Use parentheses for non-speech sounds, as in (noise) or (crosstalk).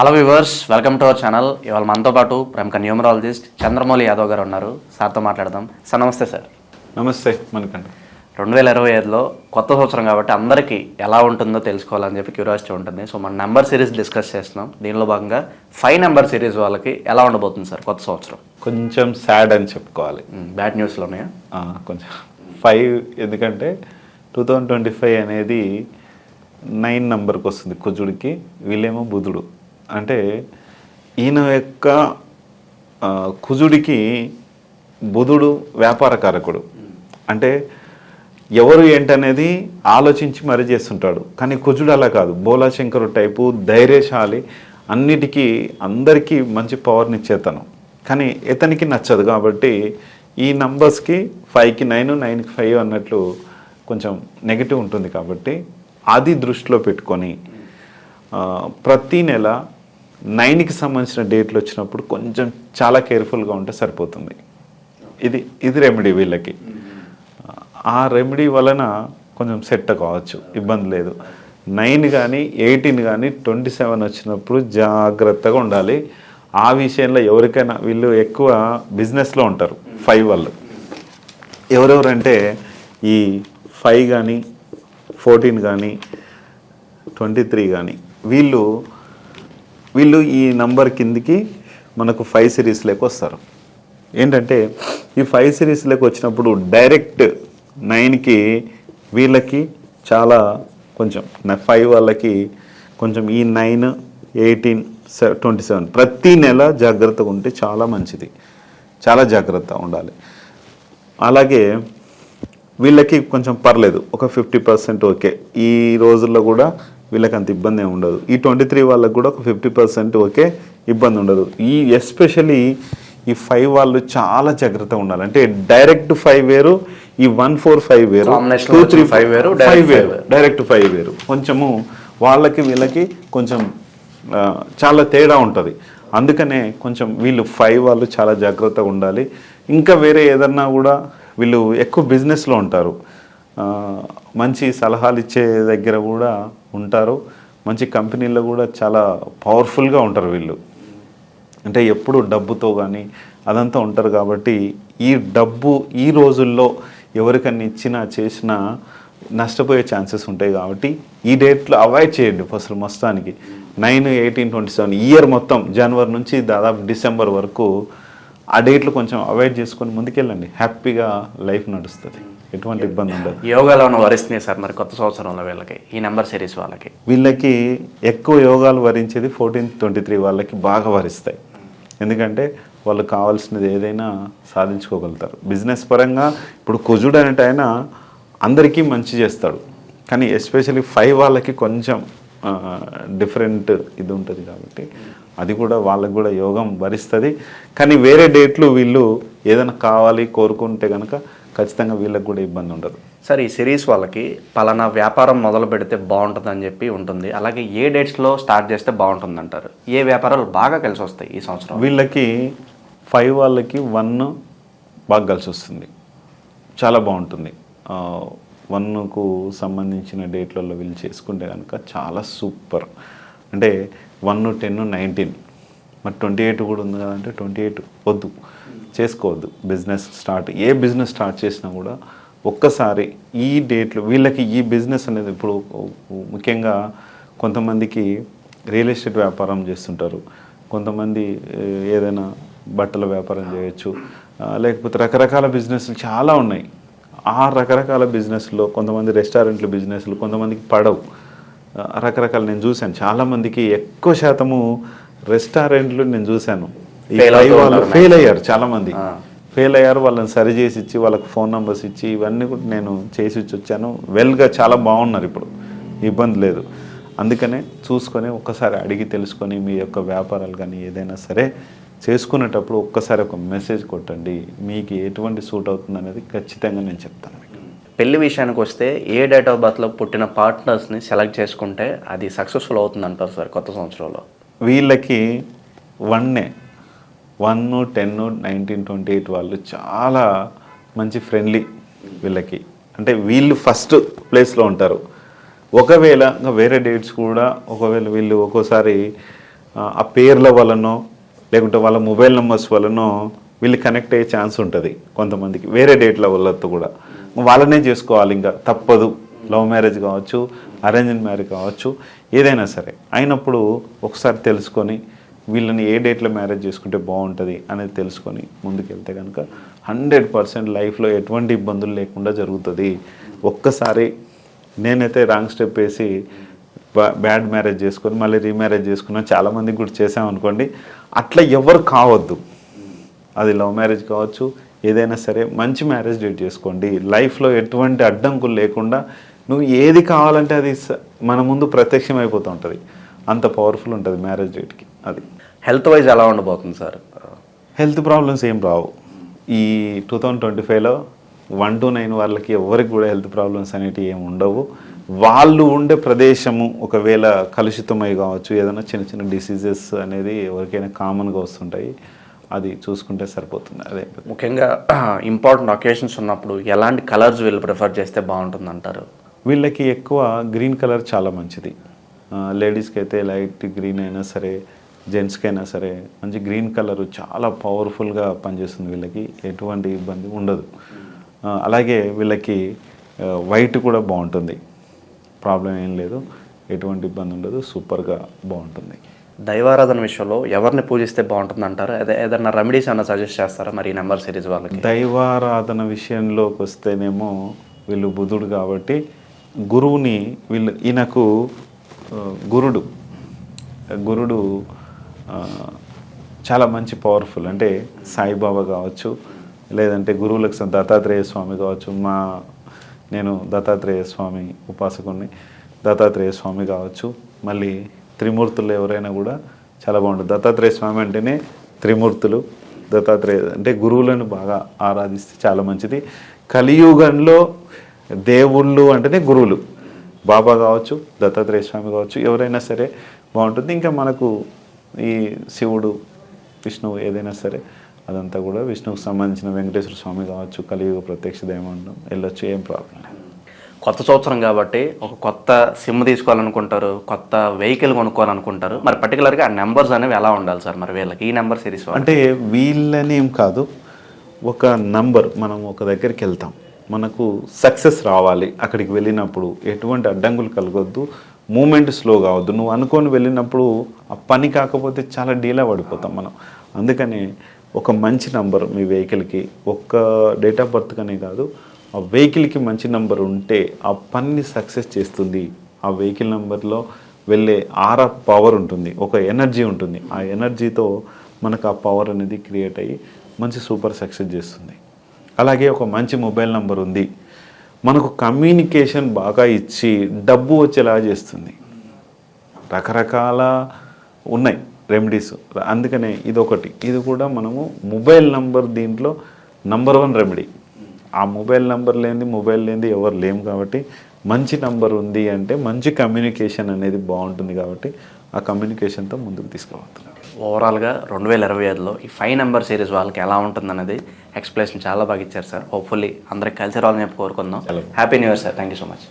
Hello viewers welcome to our channel ఇవాళ మనతో పాటు ప్రముఖ న్యూమరాలజిస్ట్ చంద్రమౌళి యాదవ్ గారు ఉన్నారు. సార్తో మాట్లాడదాం. సార్ నమస్తే సార్. నమస్తే మనకంట రెండు వేల ఇరవై ఐదులో కొత్త సంవత్సరం కాబట్టి అందరికీ ఎలా ఉంటుందో తెలుసుకోవాలని చెప్పి క్యూరియాసిటీ ఉంటుంది. సో మన నెంబర్ సిరీస్ డిస్కస్ చేస్తున్నాం. దీనిలో భాగంగా ఫైవ్ నెంబర్ సిరీస్ వాళ్ళకి ఎలా ఉండబోతుంది సార్ కొత్త సంవత్సరం? కొంచెం సాడ్ అని చెప్పుకోవాలి. బ్యాడ్ న్యూస్లో ఉన్నాయా? కొంచెం. ఫైవ్ ఎందుకంటే టూ థౌజండ్ ట్వంటీ ఫైవ్ అనేది నైన్ నంబర్కి వస్తుంది కుజుడికి వీళ్ళేమో బుధుడు. అంటే ఈయన యొక్క కుజుడికి బుధుడు వ్యాపారకారకుడు అంటే ఎవరు ఏంటనేది ఆలోచించి మరీ చేస్తుంటాడు. కానీ కుజుడు అలా కాదు. బోలాశంకరు టైపు ధైర్యశాలి అన్నిటికీ అందరికీ మంచి పవర్నిచ్చేతను కానీ ఇతనికి నచ్చదు కాబట్టి ఈ నంబర్స్కి ఫైవ్కి నైన్ నైన్కి ఫైవ్ అన్నట్లు కొంచెం నెగిటివ్ ఉంటుంది కాబట్టి అది దృష్టిలో పెట్టుకొని ప్రతీ ప్రతి నెల నైన్కి సంబంధించిన డేట్లు వచ్చినప్పుడు కొంచెం చాలా కేర్ఫుల్గా ఉంటే సరిపోతుంది. ఇది ఇది రెమెడీ వీళ్ళకి. ఆ రెమెడీ వలన కొంచెం సెట్ కావచ్చు ఇబ్బంది లేదు. నైన్ కానీ ఎయిటీన్ కానీ ట్వంటీ సెవెన్ వచ్చినప్పుడు జాగ్రత్తగా ఉండాలి. ఆ విషయంలో ఎవరికైనా వీళ్ళు ఎక్కువ బిజినెస్లో ఉంటారు ఫైవ్ వాళ్ళు. ఎవరెవరంటే ఈ ఫైవ్ కానీ ఫోర్టీన్ కానీ ట్వంటీ త్రీ కానీ వీళ్ళు వీళ్ళు ఈ నంబర్ కిందికి మనకు ఫైవ్ సిరీస్లోకి వస్తారు. ఏంటంటే ఈ ఫైవ్ సిరీస్లోకి వచ్చినప్పుడు డైరెక్ట్ నైన్కి వీళ్ళకి చాలా కొంచెం ఫైవ్ వాళ్ళకి కొంచెం ఈ నైన్ ఎయిటీన్ ట్వంటీ సెవెన్ ప్రతి నెల జాగ్రత్తగా ఉంటే చాలా మంచిది. చాలా జాగ్రత్త ఉండాలి. అలాగే వీళ్ళకి కొంచెం పర్లేదు. ఒక ఫిఫ్టీ పర్సెంట్ ఓకే. ఈ రోజుల్లో కూడా వీళ్ళకి అంత ఇబ్బంది ఏమి ఉండదు. ఈ ట్వంటీ త్రీ వాళ్ళకి కూడా ఒక ఫిఫ్టీ పర్సెంట్ ఓకే ఇబ్బంది ఉండదు. ఈ ఎస్పెషలీ ఈ ఫైవ్ వాళ్ళు చాలా జాగ్రత్తగా ఉండాలి. అంటే డైరెక్ట్ ఫైవ్ వేరు ఈ వన్ ఫోర్ ఫైవ్ వేరు టూ త్రీ five వేరు, ఫైవ్ వేరు. డైరెక్ట్ ఫైవ్ వేరు. కొంచెము వాళ్ళకి వీళ్ళకి కొంచెం చాలా తేడా ఉంటుంది. అందుకనే కొంచెం వీళ్ళు ఫైవ్ వాళ్ళు చాలా జాగ్రత్తగా ఉండాలి. ఇంకా వేరే ఏదన్నా కూడా వీళ్ళు ఎక్కువ బిజినెస్లో ఉంటారు. మంచి సలహాలు ఇచ్చే దగ్గర కూడా ఉంటారు. మంచి కంపెనీల్లో కూడా చాలా పవర్ఫుల్గా ఉంటారు వీళ్ళు. అంటే ఎప్పుడు డబ్బుతో కానీ అదంతా ఉంటారు కాబట్టి ఈ డబ్బు ఈ రోజుల్లో ఎవరికన్నా ఇచ్చినా చేసినా నష్టపోయే ఛాన్సెస్ ఉంటాయి కాబట్టి ఈ డేట్లో అవాయిడ్ చేయండి అసలు మొత్తానికి. Nine eighteen twenty seven year మొత్తం జనవరి నుంచి దాదాపు డిసెంబర్ వరకు ఆ డేట్లు కొంచెం అవాయిడ్ చేసుకొని ముందుకెళ్ళండి. హ్యాపీగా లైఫ్ నడుస్తుంది. ఎటువంటి ఇబ్బంది ఉండదు. యోగాలో ఉన్న వరిస్తున్నాయి సార్ మరి కొత్త సంవత్సరంలో వీళ్ళకి ఈ నెంబర్ సిరీస్ వాళ్ళకి. వీళ్ళకి ఎక్కువ యోగాలు వరించేది ఫోర్టీన్ ట్వంటీ త్రీ వాళ్ళకి బాగా వరిస్తాయి. ఎందుకంటే వాళ్ళు కావాల్సినది ఏదైనా సాధించుకోగలుగుతారు. బిజినెస్ పరంగా ఇప్పుడు కుజుడు అనేట ఆయన అందరికీ మంచి చేస్తాడు. కానీ ఎస్పెషల్లీ ఫైవ్ వాళ్ళకి కొంచెం డిఫరెంట్ ఇది ఉంటుంది కాబట్టి అది కూడా వాళ్ళకి కూడా యోగం భరిస్తుంది కానీ వేరే డేట్లు వీళ్ళు ఏదైనా కావాలి కోరుకుంటే కనుక ఖచ్చితంగా వీళ్ళకి కూడా ఇబ్బంది ఉండదు. సార్ ఈ సిరీస్ వాళ్ళకి పలానా వ్యాపారం మొదలు పెడితే బాగుంటుంది అని చెప్పి ఉంటుంది. అలాగే ఏ డేట్స్లో స్టార్ట్ చేస్తే బాగుంటుంది అంటారు ఏ వ్యాపారాలు బాగా కలిసి వస్తాయి ఈ సంవత్సరం? వీళ్ళకి ఫైవ్ వాళ్ళకి వన్ బాగా కలిసి వస్తుంది. చాలా బాగుంటుంది. వన్కు సంబంధించిన డేట్లలో వీళ్ళు చేసుకుంటే కనుక చాలా సూపర్. అంటే వన్ టెన్ నైన్టీన్ మరి ట్వంటీ ఎయిట్ కూడా ఉంది కదంటే ట్వంటీ ఎయిట్ వద్దు. చేసుకోవద్దు. Business start. ఏ బిజినెస్ స్టార్ట్ చేసినా కూడా ఒక్కసారి ఈ డేట్లో వీళ్ళకి ఈ బిజినెస్ అనేది ఇప్పుడు ముఖ్యంగా కొంతమందికి రియల్ ఎస్టేట్ వ్యాపారం చేస్తుంటారు. కొంతమంది ఏదైనా బట్టల వ్యాపారం చేయొచ్చు. లేకపోతే రకరకాల బిజినెస్లు చాలా ఉన్నాయి. ఆ రకరకాల బిజినెస్లో కొంతమంది రెస్టారెంట్ల బిజినెస్లు కొంతమందికి పడవు. రకరకాల నేను చూశాను. చాలామందికి ఎక్కువ శాతము రెస్టారెంట్లు నేను చూశాను. వాళ్ళు ఫెయిల్ అయ్యారు చాలామంది. ఫెయిల్ అయ్యారు వాళ్ళని సరి చేసి ఇచ్చి వాళ్ళకి ఫోన్ నెంబర్స్ ఇచ్చి ఇవన్నీ కూడా నేను చేసి ఇచ్చి వచ్చాను. వెల్గా చాలా బాగున్నారు ఇప్పుడు. ఇబ్బంది లేదు. అందుకనే చూసుకొని ఒక్కసారి అడిగి తెలుసుకొని మీ యొక్క వ్యాపారాలు కానీ ఏదైనా సరే చేసుకునేటప్పుడు ఒక్కసారి ఒక మెసేజ్ కొట్టండి. మీకు ఎటువంటి సూట్ అవుతుంది అనేది ఖచ్చితంగా నేను చెప్తాను మీకు. పెళ్ళి విషయానికి వస్తే ఏ డేట్ ఆఫ్ బర్త్లో పుట్టిన పార్ట్నర్స్ని సెలెక్ట్ చేసుకుంటే అది సక్సెస్ఫుల్ అవుతుంది అంటారు సార్ కొత్త సంవత్సరంలో? వీళ్ళకి వన్నే one ten nineteen twenty eight వాళ్ళు చాలా మంచి ఫ్రెండ్లీ వీళ్ళకి. అంటే వీళ్ళు ఫస్ట్ ప్లేస్లో ఉంటారు. ఒకవేళ ఇంకా వేరే డేట్స్ కూడా ఒకవేళ వీళ్ళు ఒక్కోసారి ఆ, పేర్ల వలనో లేకుంటే వాళ్ళ మొబైల్ నెంబర్స్ వలనో వీళ్ళు కనెక్ట్ అయ్యే ఛాన్స్ ఉంటుంది కొంతమందికి. వేరే డేట్ల వాళ్ళతో కూడా. వాళ్ళనే చేసుకోవాలి ఇంకా. తప్పదు. లవ్ మ్యారేజ్ కావచ్చు అరేంజ్డ్ మ్యారేజ్ కావచ్చు ఏదైనా సరే. అయినప్పుడు ఒకసారి తెలుసుకొని వీళ్ళని ఏ డేట్లో మ్యారేజ్ చేసుకుంటే బాగుంటుంది అనేది తెలుసుకొని ముందుకెళ్తే కనుక హండ్రెడ్ పర్సెంట్ లైఫ్లో ఎటువంటి ఇబ్బందులు లేకుండా జరుగుతుంది. ఒక్కసారి నేనైతే రాంగ్ స్టెప్ వేసి బ్యాడ్ మ్యారేజ్ చేసుకొని మళ్ళీ రీమ్యారేజ్ చేసుకున్నా. చాలామందికి కూడా చేసామనుకోండి అట్లా ఎవరు కావద్దు. అది లవ్ మ్యారేజ్ కావచ్చు ఏదైనా సరే మంచి మ్యారేజ్ డేట్ చేసుకోండి. లైఫ్లో ఎటువంటి అడ్డంకులు లేకుండా నువ్వు ఏది కావాలంటే అది మన ముందు ప్రత్యక్షం అయిపోతూ ఉంటుంది. అంత పవర్ఫుల్ ఉంటుంది మ్యారేజ్ డేట్కి అది. హెల్త్ వైజ్ ఎలా ఉండబోతుంది సార్? హెల్త్ ప్రాబ్లమ్స్ ఏం రావు. ఈ టూ థౌజండ్ ట్వంటీ ఫైవ్లో వన్ టు నైన్ వాళ్ళకి ఎవరికి కూడా హెల్త్ ప్రాబ్లమ్స్ అనేటివి ఏమి ఉండవు. వాళ్ళు ఉండే ప్రదేశము ఒకవేళ కలుషితమై కావచ్చు ఏదైనా చిన్న చిన్న డిసీజెస్ అనేది ఎవరికైనా కామన్గా వస్తుంటాయి. అది చూసుకుంటే సరిపోతుంది. అదే. ముఖ్యంగా (clears throat) ఇంపార్టెంట్ ఒకేషన్స్ ఉన్నప్పుడు ఎలాంటి కలర్స్ వీళ్ళు ప్రిఫర్ చేస్తే బాగుంటుంది అంటారు వీళ్ళకి ఎక్కువ గ్రీన్ కలర్ చాలా మంచిది. లేడీస్కి అయితే లైట్ గ్రీన్ అయినా సరే జెంట్స్కి అయినా సరే మంచి గ్రీన్ కలర్ చాలా పవర్ఫుల్గా పనిచేస్తుంది వీళ్ళకి. ఎటువంటి ఇబ్బంది ఉండదు. అలాగే వీళ్ళకి వైట్ కూడా బాగుంటుంది. ప్రాబ్లం ఏం లేదు. ఎటువంటి ఇబ్బంది ఉండదు. సూపర్గా బాగుంటుంది. దైవారాధన విషయంలో ఎవరిని పూజిస్తే బాగుంటుంది అంటారు అదే ఏదైనా రెమెడీస్ ఏమైనా సజెస్ట్ చేస్తారా మరి ఈ నెంబర్ సిరీస్ వాళ్ళకి? దైవారాధన విషయంలోకి వస్తేనేమో వీళ్ళు బుధుడు కాబట్టి గురువుని వీళ్ళు ఈయనకు గురుడు. గురుడు చాలా మంచి పవర్ఫుల్ అంటే సాయిబాబా కావచ్చు లేదంటే గురువులకు స- దత్తాత్రేయ స్వామి కావచ్చు మా నేను దత్తాత్రేయ స్వామి ఉపాసకుడిని దత్తాత్రేయ స్వామి కావచ్చు. మళ్ళీ త్రిమూర్తులు ఎవరైనా కూడా చాలా బాగుంటుంది. దత్తాత్రేయ స్వామి అంటేనే త్రిమూర్తులు. దత్తాత్రేయ అంటే గురువులను బాగా ఆరాధిస్తే చాలా మంచిది. కలియుగంలో దేవుళ్ళు అంటేనే గురువులు. బాబా కావచ్చు దత్తాత్రేయ స్వామి కావచ్చు ఎవరైనా సరే బాగుంటుంది. ఇంకా మనకు ఈ శివుడు విష్ణువు ఏదైనా సరే అదంతా కూడా విష్ణువుకు సంబంధించిన వెంకటేశ్వర స్వామి కావచ్చు కలియుగ ప్రత్యక్ష దైవం వెళ్ళొచ్చు ఏం ప్రాబ్లం లేదు. కొత్త సంవత్సరం కాబట్టి ఒక కొత్త సిమ్ తీసుకోవాలనుకుంటారు కొత్త వెహికల్ కొనుక్కోవాలనుకుంటారు. మరి పర్టికులర్గా ఆ నెంబర్స్ అనేవి ఎలా ఉండాలి సార్? మరి వీళ్ళకి ఈ నెంబర్ సిరీస్ అంటే వీళ్ళని ఏం కాదు ఒక నంబర్ మనం ఒక దగ్గరికి వెళ్తాం. మనకు సక్సెస్ రావాలి. అక్కడికి వెళ్ళినప్పుడు ఎటువంటి అడ్డంకులు కలగొద్దు. మూమెంట్ స్లో కావద్దు. నువ్వు అనుకొని వెళ్ళినప్పుడు ఆ పని కాకపోతే చాలా డీలా పడిపోతాం మనం. అందుకనే ఒక మంచి నంబర్ మీ వెహికల్కి ఒక్క డేట్ ఆఫ్ బర్త్ కనే కాదు ఆ వెహికల్కి మంచి నంబర్ ఉంటే ఆ పని సక్సెస్ చేస్తుంది. ఆ వెహికల్ నెంబర్లో వెళ్ళే ఆరా పవర్ ఉంటుంది. ఒక ఎనర్జీ ఉంటుంది. ఆ ఎనర్జీతో మనకు ఆ పవర్ అనేది క్రియేట్ అయ్యి మంచి సూపర్ సక్సెస్ చేస్తుంది. అలాగే ఒక మంచి మొబైల్ నంబర్ ఉంది. మనకు కమ్యూనికేషన్ బాగా ఇచ్చి డబ్బు వచ్చేలా చేస్తుంది. రకరకాల ఉన్నాయి రెమెడీస్. అందుకనే ఇది ఒకటి ఇది కూడా మనము మొబైల్ నంబర్ దీంట్లో నంబర్ వన్ రెమెడీ. ఆ మొబైల్ నంబర్ లేనిది మొబైల్ లేనిది ఎవరు లేము కాబట్టి మంచి నంబర్ ఉంది అంటే మంచి కమ్యూనికేషన్ అనేది బాగుంటుంది కాబట్టి ఆ కమ్యూనికేషన్తో ముందుకు తీసుకుపోతుంది ఓవరాల్గా రెండు వేల ఇరవై ఐదులో ఈ ఫైవ్ నెంబర్ సిరీస్ వాళ్ళకి ఎలా ఉంటుంది అనేది ఎక్స్ప్లెనేషన్ చాలా బాగా ఇచ్చారు సార్. హోప్ఫుల్లీ అందరికి కలిసి రావాలని చెప్పి కోరుకుందాం. Happy new year sir. Thank you so much.